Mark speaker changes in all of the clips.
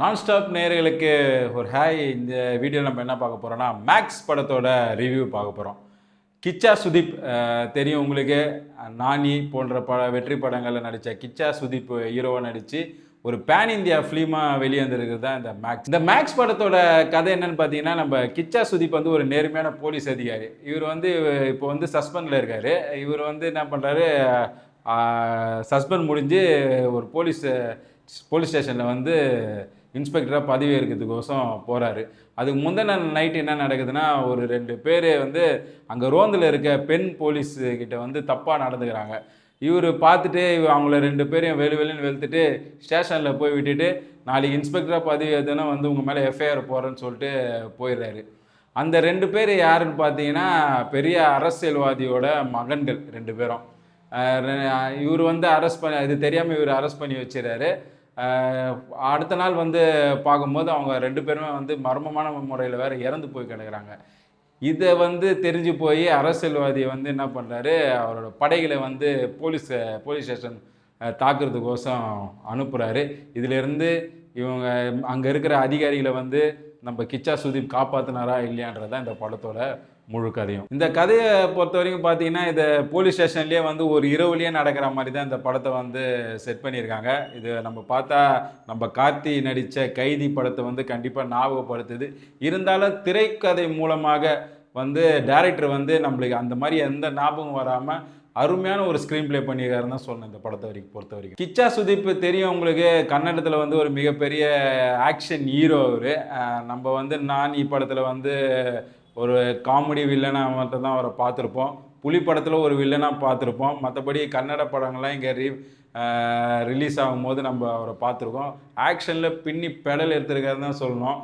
Speaker 1: Nonstop நேர்களுக்கு ஒரு hi இந்த வீடியோவில் நம்ம என்ன பார்க்க போகிறோம்னா மேக்ஸ் படத்தோட ரிவ்யூ பார்க்க போகிறோம் கிச்சா சுதீப் தெரியும் உங்களுக்கு. நானி போன்ற பட வெற்றி படங்களில் நடித்த கிச்சா சுதீப் ஹீரோவாக நடித்து ஒரு பேன் இந்தியா ஃபிலிமாக வெளியேந்திருக்கிறது தான் இந்த மேக்ஸ் இந்த மேக்ஸ் படத்தோட கதை என்னன்னு பார்த்தீங்கன்னா நம்ம கிச்சா சுதீப் வந்து ஒரு நேர்மையான போலீஸ் அதிகாரி. இவர் வந்து இப்போ வந்து சஸ்பெண்டில் இருக்கார். இவர் வந்து என்ன பண்ணுறாரு சஸ்பெண்ட் முடிஞ்சு ஒரு போலீஸ் போலீஸ் ஸ்டேஷனில் வந்து இன்ஸ்பெக்டராக பதவி இருக்கிறதுக்கோசம் போகிறாரு அதுக்கு முந்தின நைட் என்ன நடக்குதுன்னா ஒரு ரெண்டு பேர் வந்து அங்கே ரோந்தில் இருக்க பெண் போலீஸுக்கிட்ட வந்து தப்பாக நடந்துக்கிறாங்க. இவர் பார்த்துட்டு இவ- அவங்கள ரெண்டு பேரையும் வெளி வெளின்னு வெளுத்துட்டு ஸ்டேஷனில் போய் விட்டுட்டு நாளைக்கு இன்ஸ்பெக்டராக பதவி எதுனா வந்து உங்கள் மேலே எஃப்ஐஆர் போகிறேன்னு சொல்லிட்டு போயிடுறாரு. அந்த ரெண்டு பேர் யாருன்னு பார்த்தீங்கன்னா பெரிய அரசியல்வாதியோட மகன்கள் ரெண்டு பேரும். இவர் வந்து அரெஸ்ட் பண்ணி இது தெரியாமல் இவர் அரெஸ்ட் பண்ணி வச்சுறாரு. அடுத்த நாள் வந்து பார்க்கும்போது அவங்க ரெண்டு பேருமே வந்து மர்மமான முறையில் வேறு இறந்து போய் கிடக்குறாங்க. இதை வந்து தெரிஞ்சு போய் அரசியல்வாதி வந்து என்ன பண்ணுறாரு அவரோட படைகளை வந்து போலீஸ் போலீஸ் ஸ்டேஷன் தாக்குறதுக்கோசம் அனுப்புகிறாரு இதிலிருந்து இவங்க அங்கே இருக்கிற அதிகாரிகளை வந்து நம்ம கிச்சா சுதீப் காப்பாற்றினாரா இல்லையான்றது தான் இந்த படத்தோட முழு கதையும். இந்த கதையை பொறுத்த வரைக்கும் பார்த்தீங்கன்னா இதை போலீஸ் ஸ்டேஷன்லேயே வந்து ஒரு இரவுலேயே நடக்கிற மாதிரி தான் இந்த படத்தை வந்து செட் பண்ணியிருக்காங்க. இது நம்ம பார்த்தா நம்ம கார்த்தி நடித்த கைதி படத்தை வந்து கண்டிப்பாக ஞாபகப்படுத்துது. இருந்தாலும் திரைக்கதை மூலமாக வந்து டேரக்டர் வந்து நம்மளுக்கு அந்த மாதிரி எந்த ஞாபகம் வராமல் அருமையான ஒரு ஸ்க்ரீன் ப்ளே பண்ணியிருக்காருன்னு தான் சொன்னேன் இந்த படத்தை வரைக்கும் பொறுத்த வரைக்கும். கிச்சா சுதீப் தெரியும் உங்களுக்கு கன்னடத்தில் வந்து ஒரு மிகப்பெரிய ஆக்ஷன் ஹீரோ அவர். நம்ம வந்து நான் படத்தில் வந்து ஒரு காமெடி வில்லனாக மட்டும் தான் அவரை பார்த்துருப்போம். புலி படத்தில் ஒரு வில்லனாக பார்த்துருப்போம். மற்றபடி கன்னட படங்கள்லாம் இங்கே ரீ ரிலீஸ் ஆகும்போது நம்ம அவரை பார்த்துருக்கோம். ஆக்ஷனில் பின்னி பெடல் எடுத்திருக்காருன்னு தான் சொல்லணும்.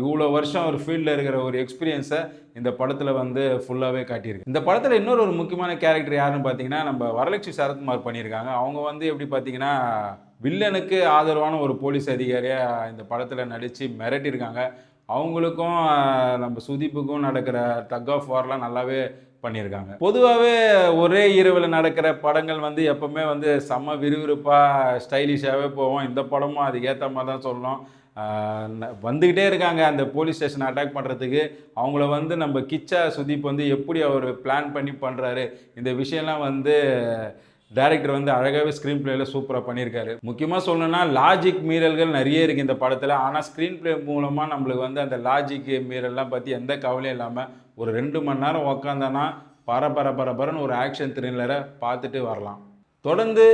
Speaker 1: இவ்வளோ வருஷம் ஒரு ஃபீல்டில் இருக்கிற ஒரு எக்ஸ்பீரியன்ஸை இந்த படத்தில் வந்து ஃபுல்லாகவே காட்டியிருக்கு. இந்த படத்தில் இன்னொரு ஒரு முக்கியமான கேரக்டர் யாருன்னு பார்த்தீங்கன்னா நம்ம வரலட்சுமி சரத்குமார் பண்ணியிருக்காங்க. அவங்க வந்து எப்படி பார்த்தீங்கன்னா வில்லனுக்கு ஆதரவான ஒரு போலீஸ் அதிகாரியாக இந்த படத்தில் நடித்து மிரட்டியிருக்காங்க. அவங்களுக்கும் நம்ம சுதீப்புக்கும் நடக்கிற டக் ஆஃப் வார்லாம் நல்லாவே பண்ணியிருக்காங்க. பொதுவாகவே ஒரே இரவில் நடக்கிற படங்கள் வந்து எப்போவுமே வந்து செம்ம விறுவிறுப்பாக ஸ்டைலிஷாகவே போவோம். இந்த படமும் அதுக்கேற்ற மாதிரி தான் சொல்லணும். வந்துக்கிட்டே இருக்காங்க. அந்த போலீஸ் ஸ்டேஷன் அட்டாக் பண்ணுறதுக்கு அவங்கள வந்து நம்ம கிச்சா சுதீப் வந்து எப்படி அவர் பிளான் பண்ணி பண்ணுறாரு இந்த விஷயம்லாம் வந்து டேரக்டர் வந்து அழகாகவே ஸ்க்ரீன் பிளேயில் சூப்பராக பண்ணியிருக்காரு. முக்கியமாக சொல்லணும்னா லாஜிக் மீறல்கள் நிறைய இருக்குது இந்த படத்தில். ஆனால் ஸ்க்ரீன் பிளே மூலமாக நம்மளுக்கு வந்து அந்த லாஜிக் மீறல்லாம் பற்றி எந்த கவலையும் இல்லாமல் ஒரு ரெண்டு மணி நேரம் உக்காந்தோன்னா பர பர பரபரன்னு ஒரு ஆக்ஷன் த்ரில்லரை பார்த்துட்டு வரலாம். தொடர்ந்து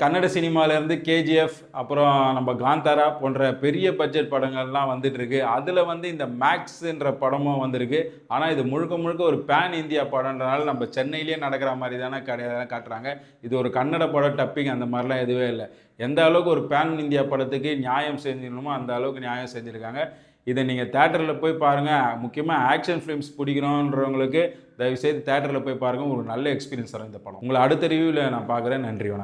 Speaker 1: கன்னட சினிமாலேருந்து கேஜிஎஃப் அப்புறம் நம்ம காந்தாரா போன்ற பெரிய பட்ஜெட் படங்கள்லாம் வந்துட்டுருக்கு. அதில் வந்து இந்த மேக்ஸுன்ற படமும் வந்திருக்கு. ஆனால் இது முழுக்க முழுக்க ஒரு பேன் இந்தியா படம்ன்றனால நம்ம சென்னையிலேயே நடக்கிற மாதிரி தானே கிடையாது காட்டுறாங்க. இது ஒரு கன்னட படம் டப்பிங் அந்த மாதிரிலாம் எதுவே இல்லை. எந்த அளவுக்கு ஒரு பேன் இந்தியா படத்துக்கு நியாயம் செஞ்சிடணுமோ அந்த அளவுக்கு நியாயம் செஞ்சுருக்காங்க. இதை நீங்கள் தேட்டரில் போய் பாருங்கள் முக்கியமாக ஆக்ஷன் ஃபிலிம்ஸ் பிடிக்கிறோன்றவங்களுக்கு தயவுசெய்து தேட்டரில் போய் பாருங்கள் ஒரு நல்ல எக்ஸ்பீரியன்ஸ் தரும் இந்த படம். உங்களை அடுத்த ரிவ்யூவில் நான் பார்க்குறேன். நன்றி வணக்கம்.